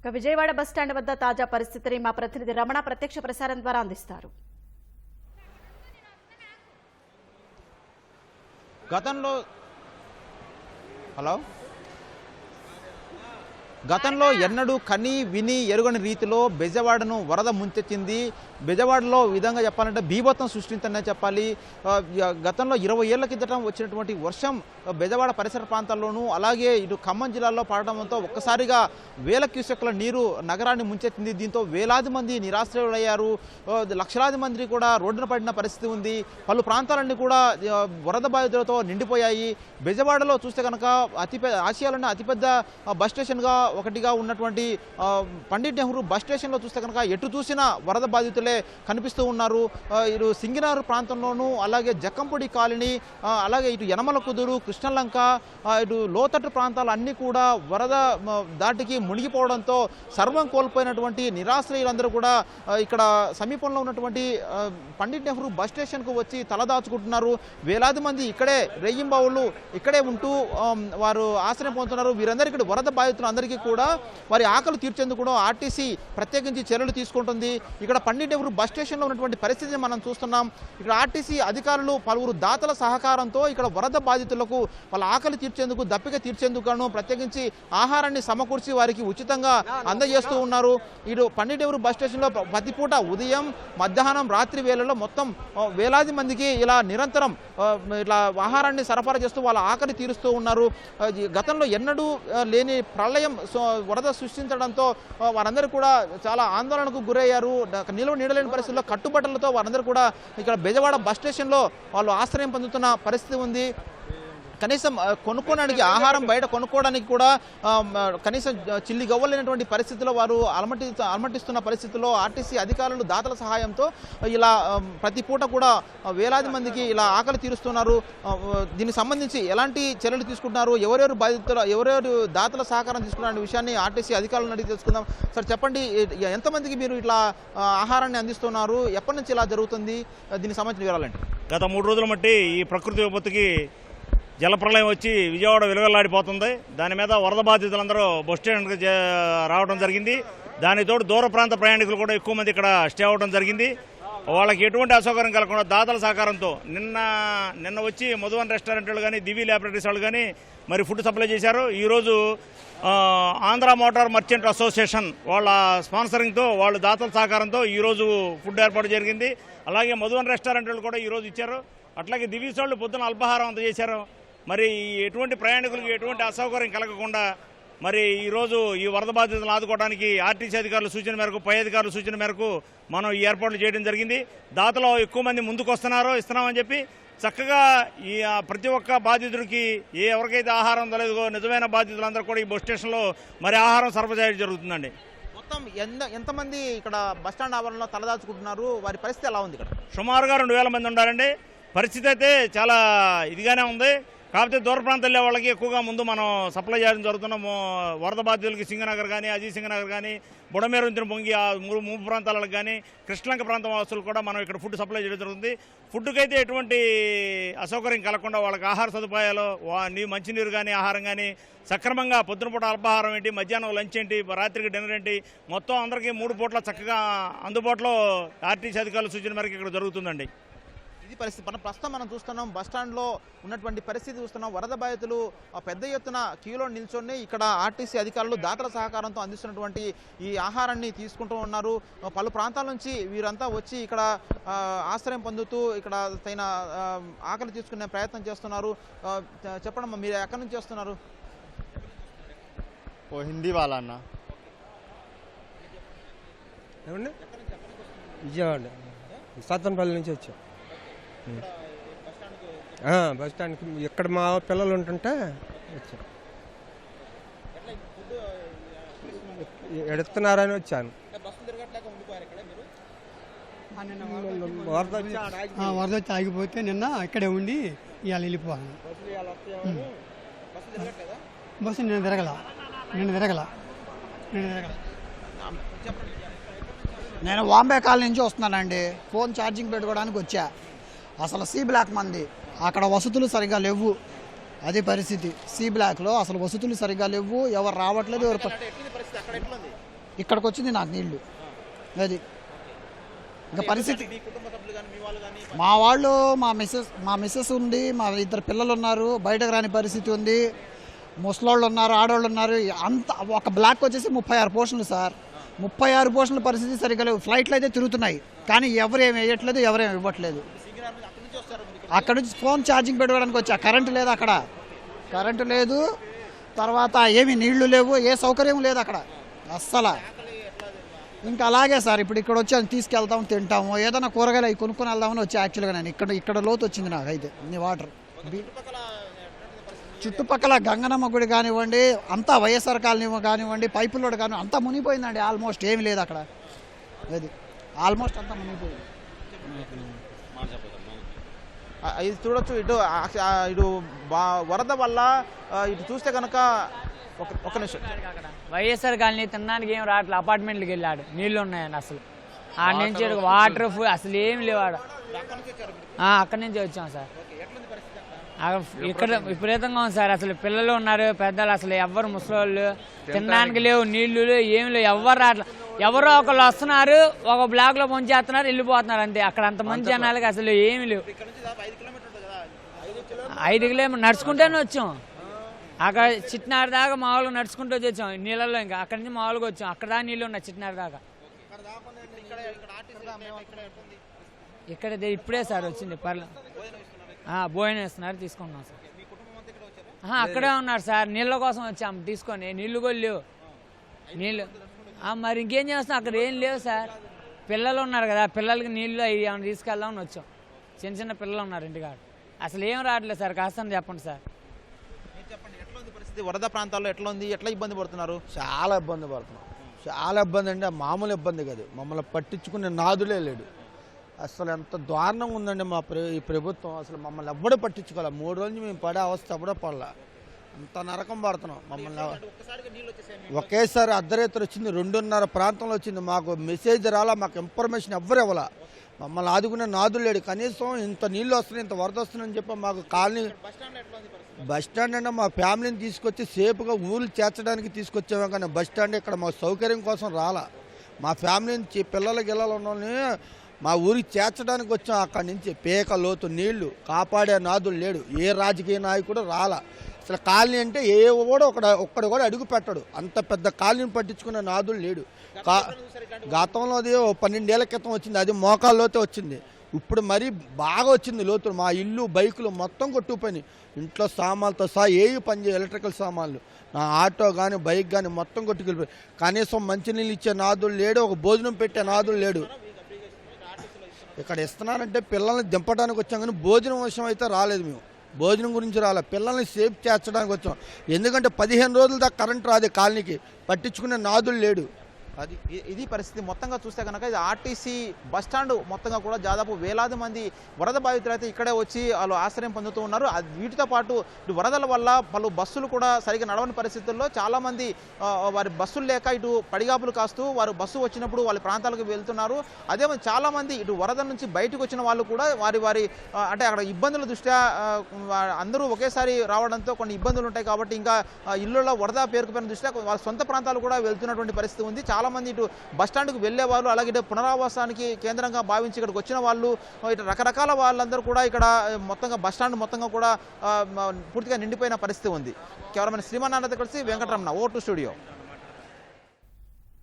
ఇక విజయవాడ బస్టాండ్ వద్ద తాజా పరిస్థితిని మా ప్రతినిధి రమణ ప్రత్యక్ష ప్రసారం ద్వారా అందిస్తారు. గతంలో హలో? గతంలో ఎన్నడూ కని విని ఎరుగని రీతిలో బెజవాడను వరద ముంచెత్తింది. బెజవాడలో విధంగా చెప్పాలంటే బీభత్సం సృష్టించిందనే చెప్పాలి. గతంలో ఇరవై ఏళ్ళ కిందట వచ్చినటువంటి వర్షం బెజవాడ పరిసర ప్రాంతాల్లోనూ అలాగే ఇటు ఖమ్మం జిల్లాలో పడడంతో ఒక్కసారిగా వేల క్యూసెక్ల నీరు నగరాన్ని ముంచెత్తింది. దీంతో వేలాది మంది నిరాశ్రయులయ్యారు. లక్షలాది మంది కూడా రోడ్డున పడిన పరిస్థితి ఉంది. పలు ప్రాంతాలన్నీ కూడా వరద బాధితులతో నిండిపోయాయి. బెజవాడలో చూస్తే కనుక అతిపెద్ద ఆసియాలోనే అతిపెద్ద బస్ స్టేషన్గా ఒకటిగా ఉన్నటువంటి పండిట్ నెహ్రూ బస్ స్టేషన్లో చూస్తే కనుక ఎటు చూసినా వరద బాధితులే కనిపిస్తూ ఉన్నారు. ఇటు సింగినారు ప్రాంతంలోనూ అలాగే జక్కంపొడి కాలనీ అలాగే ఇటు యనమల కుదురు కృష్ణలంక ఇటు లోతట్టు ప్రాంతాలు అన్నీ కూడా వరద దాటికి మునిగిపోవడంతో సర్వం కోల్పోయినటువంటి నిరాశ్రయులందరూ కూడా ఇక్కడ సమీపంలో ఉన్నటువంటి పండిట్ నెహ్రూ బస్ స్టేషన్కు వచ్చి తలదాచుకుంటున్నారు వేలాది మంది ఇక్కడే రెయ్యింబావులు ఇక్కడే ఉంటూ వారు ఆశ్రయం పొందుతున్నారు. వీరందరికీ ఇక్కడ వరద బాధితులందరికీ కూడా వారి ఆకలి తీర్చేందుకు కూడా ఆర్టీసీ ప్రత్యేకించి చర్యలు తీసుకుంటుంది. ఇక్కడ పండిట్ నెహ్రూ బస్ స్టేషన్లో ఉన్నటువంటి పరిస్థితిని మనం చూస్తున్నాం. ఇక్కడ ఆర్టీసీ అధికారులు పలువురు దాతల సహకారంతో ఇక్కడ వరద బాధితులకు వాళ్ళ ఆకలి తీర్చేందుకు దప్పిక తీర్చేందుకు గాను ప్రత్యేకించి ఆహారాన్ని సమకూర్చి వారికి ఉచితంగా అందజేస్తూ ఉన్నారు. ఇటు పండిట్ నెహ్రూ బస్ స్టేషన్లో ప్రతిపూట ప్రతి పూట ఉదయం మధ్యాహ్నం రాత్రి వేళల్లో మొత్తం వేలాది మందికి ఇలా నిరంతరం ఇట్లా ఆహారాన్ని సరఫరా చేస్తూ వాళ్ళ ఆకలి తీరుస్తూ ఉన్నారు. గతంలో ఎన్నడూ లేని ప్రళయం వరద సృష్టించడంతో వారందరూ కూడా చాలా ఆందోళనకు గురయ్యారు. నిల్వ నిలువ నీడలేని పరిస్థితుల్లో కట్టుబట్టలతో వారందరూ కూడా ఇక్కడ బెజవాడ బస్ స్టేషన్లో వాళ్ళు ఆశ్రయం పొందుతున్న పరిస్థితి ఉంది. కనీసం కొనుక్కోవడానికి ఆహారం బయట కొనుక్కోవడానికి కూడా కనీసం చిల్లి గవ్వలేనటువంటి పరిస్థితిలో వారు అలమటి అలమటిస్తున్న పరిస్థితుల్లో ఆర్టీసీ అధికారులు దాతల సహాయంతో ఇలా ప్రతి పూట కూడా వేలాది మందికి ఇలా ఆకలి తీరుస్తున్నారు. దీనికి సంబంధించి ఎలాంటి చర్యలు తీసుకుంటున్నారు? ఎవరెవరు బాధితులు ఎవరెవరు దాతల సహకారం తీసుకున్న విషయాన్ని ఆర్టీసీ అధికారులను అడిగి తెలుసుకుందాం. సార్ చెప్పండి ఎంతమందికి మీరు ఇట్లా ఆహారాన్ని అందిస్తున్నారు? ఎప్పటి నుంచి ఇలా జరుగుతుంది? దీనికి సంబంధించిన వివరాలండి గత మూడు రోజుల మట్టి ఈ ప్రకృతి విపత్తుకి జలప్రలయం వచ్చి విజయవాడ విలువలాడిపోతుంది దాని మీద వరద బాధితులందరూ బస్ స్టాండ్కి రావడం జరిగింది. దానితోడు దూర ప్రాంత ప్రయాణికులు కూడా ఎక్కువ మంది ఇక్కడ స్టే అవ్వడం జరిగింది. వాళ్ళకి ఎటువంటి అసౌకర్యం కలగకుండా దాతల సహకారంతో నిన్న నిన్న వచ్చి మధువన్ రెస్టారెంట్ వాళ్ళు కానీ దివి ల్యాబొరేటరీస్ వాళ్ళు కానీ మరి ఫుడ్ సప్లై చేశారు. ఈరోజు ఆంధ్ర మోటార్ మర్చెంట్ అసోసియేషన్ వాళ్ళ స్పాన్సరింగ్తో వాళ్ళు దాతల సహకారంతో ఈరోజు ఫుడ్ ఏర్పాటు జరిగింది. అలాగే మధువన్ రెస్టారెంట్ వాళ్ళు కూడా ఈరోజు ఇచ్చారు. అట్లాగే దివీస్ వాళ్ళు పొద్దున అల్పాహారం అందజేశారు మరి ఎటువంటి ప్రయాణికులకు ఎటువంటి అసౌకర్యం కలగకుండా మరి ఈరోజు ఈ వరద బాధితులను ఆదుకోవడానికి ఆర్టీసీ అధికారుల సూచన మేరకు పై అధికారుల సూచన మేరకు మనం ఈ ఏర్పాట్లు చేయడం జరిగింది. దాతలో ఎక్కువ మంది ముందుకు వస్తున్నారో ఇస్తున్నామని చెప్పి చక్కగా ఈ ప్రతి ఒక్క బాధితుడికి ఏ ఎవరికైతే ఆహారం అందలేదో నిజమైన బాధితులందరూ కూడా ఈ బస్ స్టేషన్లో మరి ఆహారం సరఫరా చేయడం జరుగుతుందండి. మొత్తం ఎంత ఎంతమంది ఇక్కడ బస్ స్టాండ్ ఆవరణలో తలదాచుకుంటున్నారు? వారి పరిస్థితి ఎలా ఉంది ఇక్కడ? సుమారుగా రెండు వేల మంది ఉండాలండి. పరిస్థితి అయితే చాలా ఇదిగానే ఉంది. కాకపోతే దూర ప్రాంతాల్లో వాళ్ళకి ఎక్కువగా ముందు మనం సప్లై చేయడం జరుగుతున్నాము వరద బాధితులకి సింగనగర్ కానీ అజయ్ సింగనగర్ కానీ బుడమేరు పొంగి ఆ మూడు మూడు ప్రాంతాలకు కానీ కృష్ణలంక ప్రాంతం వాసులు కూడా మనం ఇక్కడ ఫుడ్ సప్లై చేయడం జరుగుతుంది. ఫుడ్కైతే ఎటువంటి అసౌకర్యం కలగకుండా వాళ్ళకి ఆహార సదుపాయాలు వా- నీ మంచినీరు కానీ ఆహారం కానీ సక్రమంగా పొద్దున పూట అల్పాహారం ఏంటి మధ్యాహ్నం లంచ్ ఏంటి రాత్రికి డిన్నర్ ఏంటి మొత్తం అందరికీ మూడు పూట్ల చక్కగా అందుబాటులో ఆర్టీసీ అధికారుల సూచన మేరకు ఇక్కడ జరుగుతుందండి. పరిస్థితి. మనం ప్రస్తుతం మనం చూస్తున్నాం బస్ స్టాండ్లో ఉన్నటువంటి పరిస్థితి చూస్తున్నాం. వరద బాధితులు పెద్ద ఎత్తున క్యూలో నిల్చొని ఇక్కడ ఆర్టీసీ అధికారులు దాతల సహకారంతో అందిస్తున్నటువంటి ఈ ఆహారాన్ని తీసుకుంటూ ఉన్నారు. పలు ప్రాంతాల నుంచి వీరంతా వచ్చి ఇక్కడ ఆశ్రయం పొందుతూ ఇక్కడ తగిన ఆకలి తీసుకునే ప్రయత్నం చేస్తున్నారు. ఆ, చె- చెప్పండమ్మా మీరు ఎక్కడి నుంచి చేస్తున్నారు ఓ హిందీ వాళ్ళ అన్న ఏమండి విజయవాడ. సత్తనపల్లి నుంచి వచ్చాం. బస్ స్టాండ్కి ఇక్కడ మా పిల్లలు ఉంటుంటే వచ్చాం. ఎడుతున్నారని వచ్చాను. వరద వచ్చి ఆడ ఆగి- ఆ, వరద వచ్చి ఆగిపోతే నిన్న ఇక్కడే ఉండి ఇవాళ వెళ్ళిపోయాను బస్సు నిన్న తిరగల. నిన్న తిరగల. నిన్న తిరగల. నేను వాంబే కాలనీ నుంచి వస్తున్నానండి. ఫోన్ ఛార్జింగ్ పెట్టుకోవడానికి వచ్చా. అసలు సి బ్లాక్ మంది. అక్కడ వసతులు సరిగా లేవు. అది పరిస్థితి. సి బ్లాక్లో అసలు వసతులు సరిగా లేవు. ఎవరు రావట్లేదు ఎవరు ఇక్కడికి వచ్చింది నాకు నీళ్ళు. అది. ఇంకా పరిస్థితి మీ వాళ్ళు మా మిస్సెస్ మా మిస్సెస్ ఉంది మా ఇద్దరు పిల్లలు ఉన్నారు బయటకు రాని పరిస్థితి ఉంది. ముసలోళ్ళు ఉన్నారు ఆడవాళ్ళు ఉన్నారు. అంత ఒక బ్లాక్ వచ్చేసి ముప్పై ఆరు పోర్షన్లు సార్. ముప్పై ఆరు పోర్షన్ల పరిస్థితి సరిగ్గా లేవు. ఫ్లైట్లు అయితే తిరుగుతున్నాయి. కానీ ఎవరేం వేయట్లేదు ఎవరేం ఇవ్వట్లేదు. అక్కడ నుంచి ఫోన్ ఛార్జింగ్ పెట్టుకోవడానికి వచ్చా? కరెంటు లేదు అక్కడ. కరెంటు లేదు. తర్వాత ఏమి నీళ్ళు లేవు ఏ సౌకర్యం లేదు అక్కడ. అస్సలు. ఇంకా అలాగే సార్ ఇప్పుడు ఇక్కడ వచ్చి అది తీసుకెళ్తాం తింటాము. ఏదైనా కూరగాయలు అవి కొనుక్కొని వెళ్దామని వచ్చి యాక్చువల్గా నేను. ఇక్కడ ఇక్కడ లోతు వచ్చింది నాకు అయితే నీ వాటర్ చుట్టుపక్కల గంగనమ్మ గుడి కానివ్వండి అంతా వైఎస్ఆర్ కాలనీ కానివ్వండి పైపుల్ రోడ్ కానివ్వండి అంతా మునిగిపోయిందండి. ఆల్మోస్ట్ ఏమీ లేదు అక్కడ. అది. ఆల్మోస్ట్ అంతా మునిగిపోయింది. ఇది చూడొచ్చు. ఇటు ఇటు వరద వల్ల ఇటు చూస్తే కనుక ఒక నిమిషం. వైఎస్ఆర్ కాలనీ తినడానికి ఏం రావట్లేదు అపార్ట్మెంట్కి వెళ్ళాడు. నీళ్ళు ఉన్నాయండి అసలు. ఆ నుంచి వాటర్ ఫుల్ అసలు ఏం లేవు ఆడ ఆ, అక్కడి నుంచి వచ్చాం సార్. ఇక్కడ విపరీతంగా ఉంది సార్. అసలు పిల్లలు ఉన్నారు పెద్దలు అసలు ఎవ్వరు ముసలోళ్ళు. తినడానికి లేవు నీళ్ళు లేవు ఏం లేవు ఎవ్వరు రావట్లేదు ఎవరో ఒకళ్ళు వస్తున్నారు ఒక బ్లాక్లో పొంచేస్తున్నారు వెళ్ళిపోతున్నారు అంతే. అక్కడ అంత మంది జనాలకి అసలు ఏమి లేవు. ఐదు కిలోమీటర్ నడుచుకుంటేనే వచ్చాం. అక్కడ చిట్నార్ దాకా మామూలుగా నడుచుకుంటూ వచ్చాం నీళ్ళల్లో ఇంకా అక్కడి నుంచి మామూలుగా వచ్చాం. అక్కడ దాకా నీళ్ళు ఉన్నాయి చిట్నార్ దాకా. ఇక్కడ ఇప్పుడే సార్ వచ్చింది. పర్లే. ఆ, భోజనం ఇస్తున్నారు తీసుకుంటున్నాం సార్. అక్కడే ఉన్నారు సార్. నీళ్ళ కోసం వచ్చాం తీసుకొని. నీళ్ళు కూడా లేవు. నీళ్ళు మరి ఇంకేం చేస్తాం అక్కడ ఏం లేవు సార్. పిల్లలు ఉన్నారు కదా పిల్లలకి నీళ్ళు అవి ఏమైనా తీసుకెళ్దామని వచ్చాం. చిన్న చిన్న పిల్లలు ఉన్నారు ఇంటికాడ. అసలు ఏం రావట్లేదు సార్ కాస్త చెప్పండి సార్. చెప్పండి ఎట్లా ఉంది పరిస్థితి? వరద ప్రాంతాల్లో ఎట్లా ఉంది? ఎట్లా ఇబ్బంది పడుతున్నారు? చాలా ఇబ్బంది పడుతున్నాం. చాలా ఇబ్బంది అంటే మామూలు ఇబ్బంది కాదు. మమ్మల్ని పట్టించుకునే నాదులే లేడు. అసలు ఎంత దారుణంగా ఉందండి మా ప్ర ఈ ప్రభుత్వం. అసలు మమ్మల్ని ఎవ్వడూ పట్టించుకోవాలి మూడు రోజులు మేము పడే అవస్థ ఎప్పుడో పడలా. అంత నరకం పడుతున్నాం మమ్మల్ని. ఒకేసారి అర్ధరేత్రి వచ్చింది రెండున్నర ప్రాంతంలో వచ్చింది. మాకు మెసేజ్ రాలా మాకు ఇన్ఫర్మేషన్ ఎవ్వరు ఇవ్వాల. మమ్మల్ని ఆదుకునే నాదులు లేడు. కనీసం ఇంత నీళ్ళు వస్తున్నాయి ఇంత వరద వస్తున్నాయని చెప్పి మాకు కాలనీ బస్ స్టాండ్ అంటే మా ఫ్యామిలీని తీసుకొచ్చి సేఫ్గా ఊరు చేర్చడానికి తీసుకొచ్చాము కానీ బస్ స్టాండ్ ఇక్కడ మా సౌకర్యం కోసం రాలా. మా ఫ్యామిలీ నుంచి పిల్లల గిల్లలు ఉన్న వాళ్ళని మా ఊరికి చేర్చడానికి వచ్చాం. అక్కడి నుంచి పేక లోతు నీళ్ళు కాపాడే నాదులు లేడు. ఏ రాజకీయ నాయకుడు రాలా. అసలు కాలనీ అంటే ఏ కూడా ఒక ఒక్కడు కూడా అడుగు పెట్టడు. అంత పెద్ద కాలనీని పట్టించుకునే నాదులు లేడు. కా గతంలో అది పన్నెండేళ్ళ క్రితం వచ్చింది అది మోకాల్లోతే వచ్చింది. ఇప్పుడు మరీ బాగా వచ్చింది లోతులు. మా ఇల్లు బైకులు మొత్తం కొట్టుకుపోయినాయి. ఇంట్లో సామాన్లతో సహా ఏవి పనిచేయ ఎలక్ట్రికల్ సామాన్లు. నా ఆటో కానీ బైక్ కానీ మొత్తం కొట్టుకెళ్ళిపోయి. కనీసం మంచినీళ్ళు ఇచ్చే నాదులు లేడు ఒక భోజనం పెట్టే నాదులు లేడు. ఇక్కడ ఇస్తున్నారంటే పిల్లల్ని దింపడానికి వచ్చాం కానీ భోజనం విషయం అయితే రాలేదు మేము. భోజనం గురించి రాలే. పిల్లల్ని సేఫ్ చేర్చడానికి వచ్చాం. ఎందుకంటే పదిహేను రోజుల దాకా కరెంట్ రాదు కాలనీకి. పట్టించుకునే నాదులు లేడు. అది ఇది పరిస్థితి. మొత్తంగా చూస్తే కనుక ఇది ఆర్టీసీ బస్ స్టాండ్ మొత్తంగా కూడా దాదాపు వేలాది మంది వరద బాధితులు అయితే ఇక్కడే వచ్చి వాళ్ళు ఆశ్రయం పొందుతూ ఉన్నారు. వీటితో పాటు ఇటు వరదల వల్ల పలు బస్సులు కూడా సరిగ్గా నడవని పరిస్థితుల్లో చాలామంది వారి బస్సులు లేక ఇటు పడిగాపులు కాస్తూ వారు బస్సు వచ్చినప్పుడు వాళ్ళ ప్రాంతాలకు వెళ్తున్నారు. అదే మరి ఇటు వరద నుంచి బయటకు వచ్చిన వాళ్ళు కూడా వారి వారి అంటే అక్కడ ఇబ్బందుల దృష్ట్యా అందరూ ఒకేసారి రావడంతో కొన్ని ఇబ్బందులు ఉంటాయి కాబట్టి ఇంకా ఆ, ఇళ్ళలో వరద పేరుకుపోయిన దృష్ట్యా వాళ్ళ సొంత ప్రాంతాలు కూడా వెళ్తున్నటువంటి పరిస్థితి ఉంది. చాలా మంది ఇటు బస్ స్టాండ్కు వెళ్ళే వాళ్ళు అలాగే ఇటు పునరావాసానికి కేంద్రంగా భావించి ఇక్కడికి వచ్చిన వాళ్ళు ఇటు రకరకాల వాళ్ళందరూ కూడా ఇక్కడ మొత్తంగా బస్ స్టాండ్ మొత్తంగా కూడా పూర్తిగా నిండిపోయిన పరిస్థితి ఉంది. కేవలం శ్రీమన్నారాయణ కలిసి వెంకటరమణ ఓ టు స్టూడియో.